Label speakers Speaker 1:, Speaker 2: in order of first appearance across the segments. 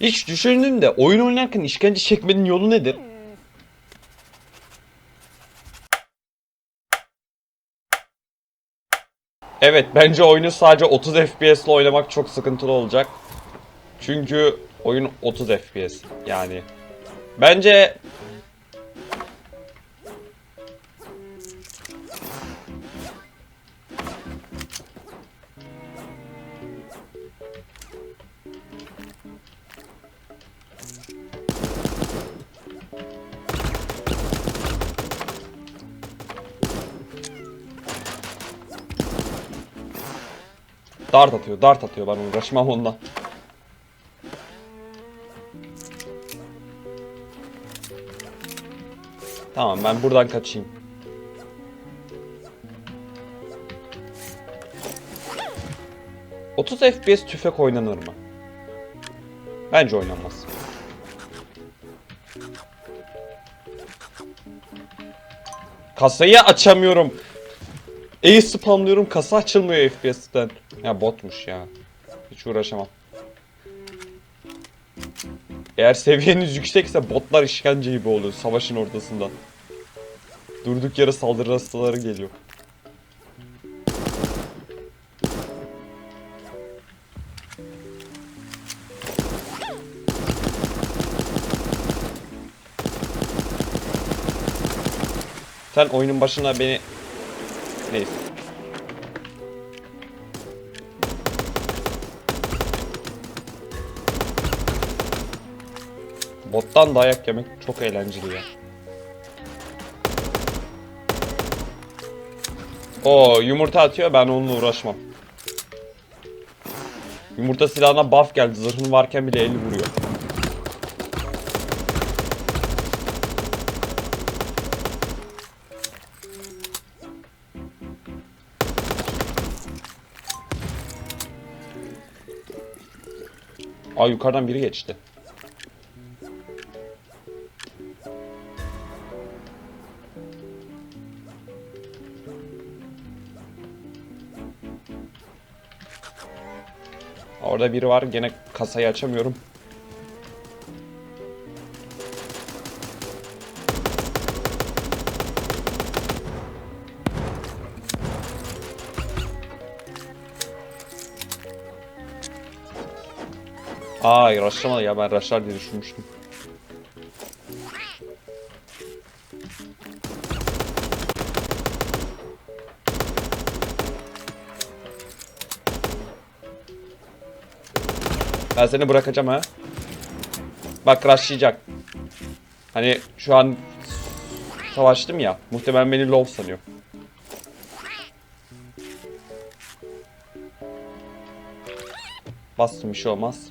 Speaker 1: Hiç düşündüm de oyun oynarken işkence çekmenin yolu nedir? Evet bence oyunu sadece 30 FPS ile oynamak çok sıkıntılı olacak. Çünkü oyun 30 FPS yani. Bence dart atıyor, dart atıyor ben uğraşmam onunla. Tamam ben buradan kaçayım. ...30 FPS tüfek oynanır mı? Bence oynanmaz. Kasayı açamıyorum. E spamlıyorum kasa açılmıyor FPS'ten. Ya botmuş ya. Hiç uğraşamam. Eğer seviyeniz yüksekse botlar işkence gibi oluyor savaşın ortasında. Durduk yere saldırı hastaları geliyor. Sen oyunun başına beni... Neyse. Bottan dayak yemek çok eğlenceli ya. O yumurta atıyor ben onunla uğraşmam. Yumurta silahına buff geldi zırhın varken bile eli vuruyor. Aa yukarıdan biri geçti. Orada biri var. Gene kasayı açamıyorum. Aa rushlamadı ya ben rushlar diye düşünmüştüm. Ben seni bırakacağım ha. Bak rushlayacak. Hani şu an savaştım ya. Muhtemelen beni low sanıyor. Bastım bir şey olmaz.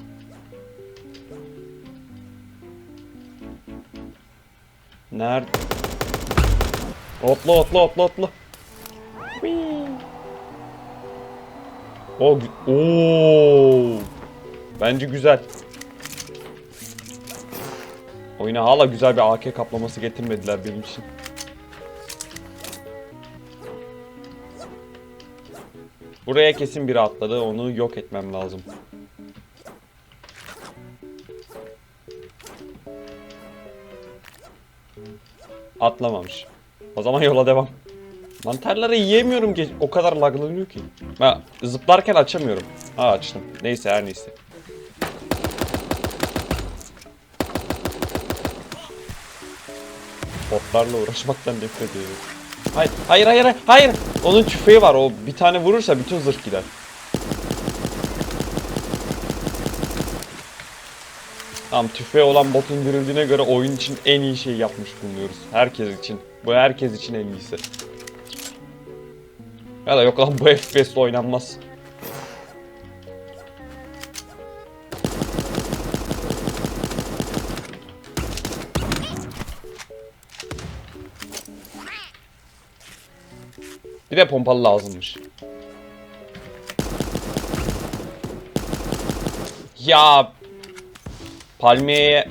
Speaker 1: Nerede? Otla otla otla. Whee! O Oo. Bence güzel. Oyuna hala güzel bir AK kaplaması getirmediler benim için. Buraya kesin biri atladı. Onu yok etmem lazım. Atlamamış. O zaman yola devam. Mantarları yiyemiyorum ki. O kadar laglanıyor ki. Ben zıplarken açamıyorum. Ha açtım. Neyse her neyse. Botlarla uğraşmaktan nefret ediyorum. Hayır, hayır, hayır, hayır. Onun tüfeği var. O bir tane vurursa bütün zırh gider. Tamam tüfeği olan botun dirildiğine göre oyun için en iyi şeyi yapmış bulunuyoruz. Herkes için. Bu herkes için en iyisi. Ya da yok lan bu FPS'le oynanmaz. Bir de pompalı lazımmış. Ya palmiyeye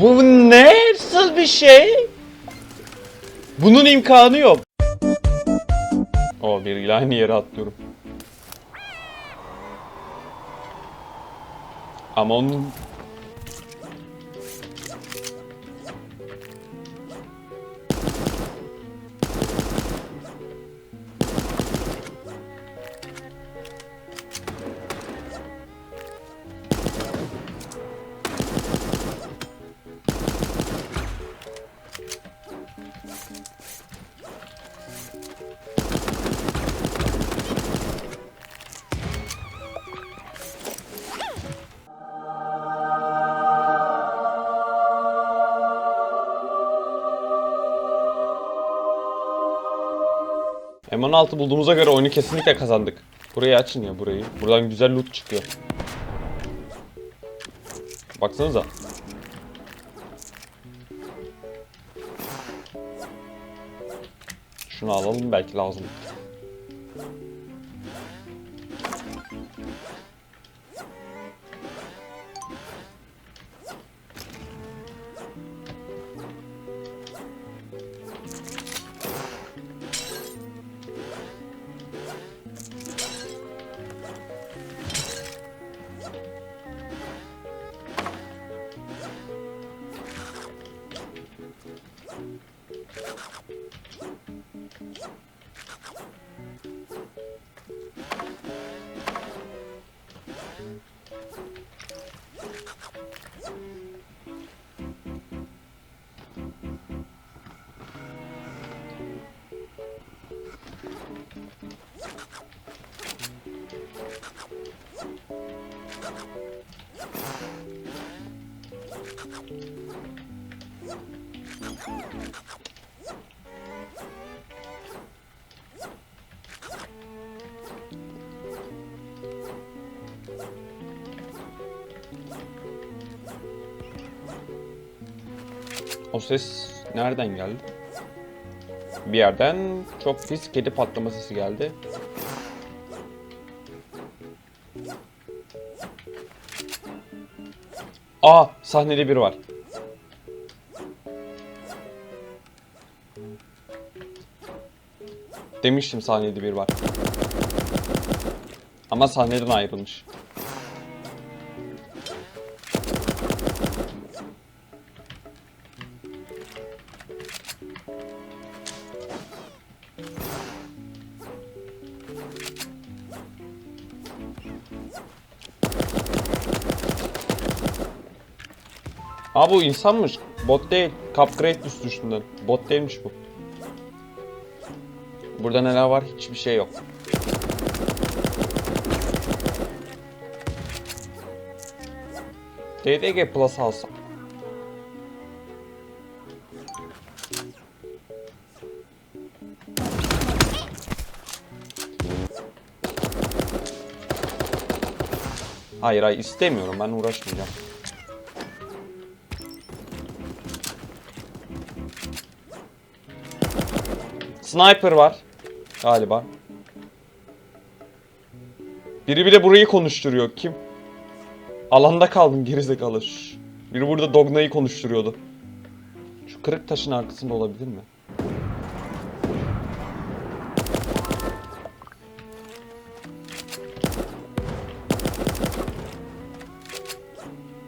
Speaker 1: Bu ne? Nasıl bir şey? Bunun imkanı yok. O bir aynı yere atlıyorum. Ama onun M16 bulduğumuza göre oyunu kesinlikle kazandık. Burayı açın ya burayı. Buradan güzel loot çıkıyor. Baksanıza. Şunu alalım belki lazım. O ses nereden geldi? Bir yerden çok pis kedi patlama sesi geldi. Aa sahnede biri var. Demiştim sahnede biri var. Ama sahneden ayrılmış. Aa bu insanmış. Bot değil. Cupgrade üstünden. Bot değilmiş bu. Burada neler var? Hiçbir şey yok. DDG Plus alsam. Hayır hayır istemiyorum ben uğraşmayacağım. Sniper var galiba. Biri bile burayı konuşturuyor. Kim? Alanda kaldım gerizekalı. Biri burada Dogna'yı konuşturuyordu. Şu kırık taşın arkasında olabilir mi?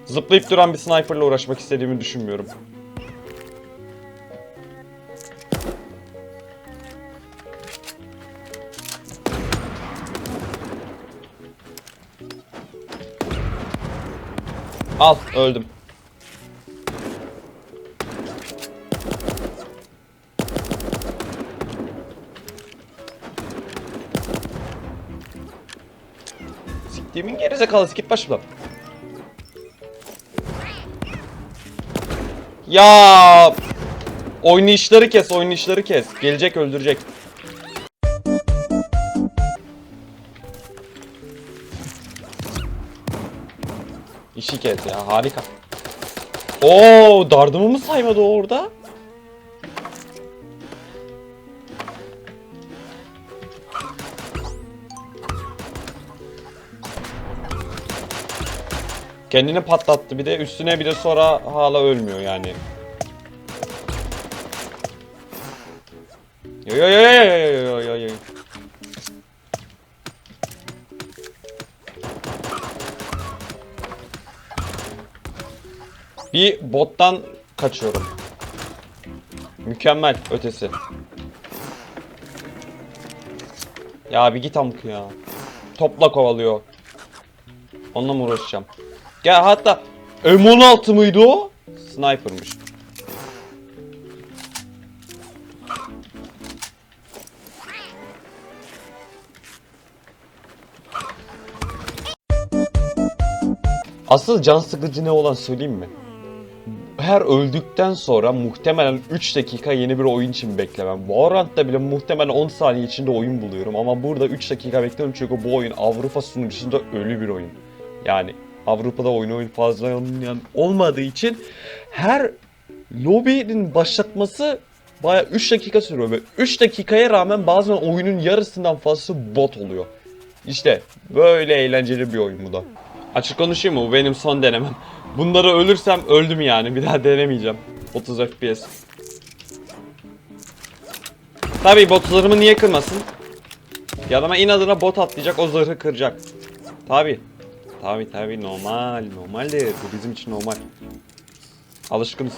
Speaker 1: Zıplayıp duran bir sniperla uğraşmak istediğimi düşünmüyorum. Al öldüm. Siktiğimin gerizekalısı git başımdan. Ya oynayışları kes, oynayışları kes. Gelecek öldürecek. İşi kes ya harika. Oo dardımı mı saymadı orada? Kendini patlattı bir de üstüne bir de sonra hala ölmüyor yani. Yo yo yo yo yo yo yo yo Bir bottan kaçıyorum. Mükemmel ötesi. Ya bir git amk ya. Topla kovalıyor. Onunla mı uğraşacağım? Gel hatta M16 mıydı o? Sniper'mış. Asıl can sıkıcı ne olan söyleyeyim mi? Her öldükten sonra muhtemelen 3 dakika yeni bir oyun için beklemem. Valorant'ta bile muhtemelen 10 saniye içinde oyun buluyorum ama burada 3 dakika bekliyorum çünkü bu oyun Avrupa sunucusunda ölü bir oyun. Yani Avrupa'da oyun oyun fazla oynayan olmadığı için her lobinin başlatması baya 3 dakika sürüyor ve 3 dakikaya rağmen bazen oyunun yarısından fazlası bot oluyor. İşte böyle eğlenceli bir oyun bu da. Açık konuşayım mı? Bu benim son denemem. Bunları ölürsem öldüm yani. Bir daha denemeyeceğim. 30 FPS. Tabii botlarımı niye kırmasın? Adama inadına bot atlayacak o zırhı kıracak. Tabii. Tabii tabii normal. Normaldir. Bu bizim için normal. Alışkınız.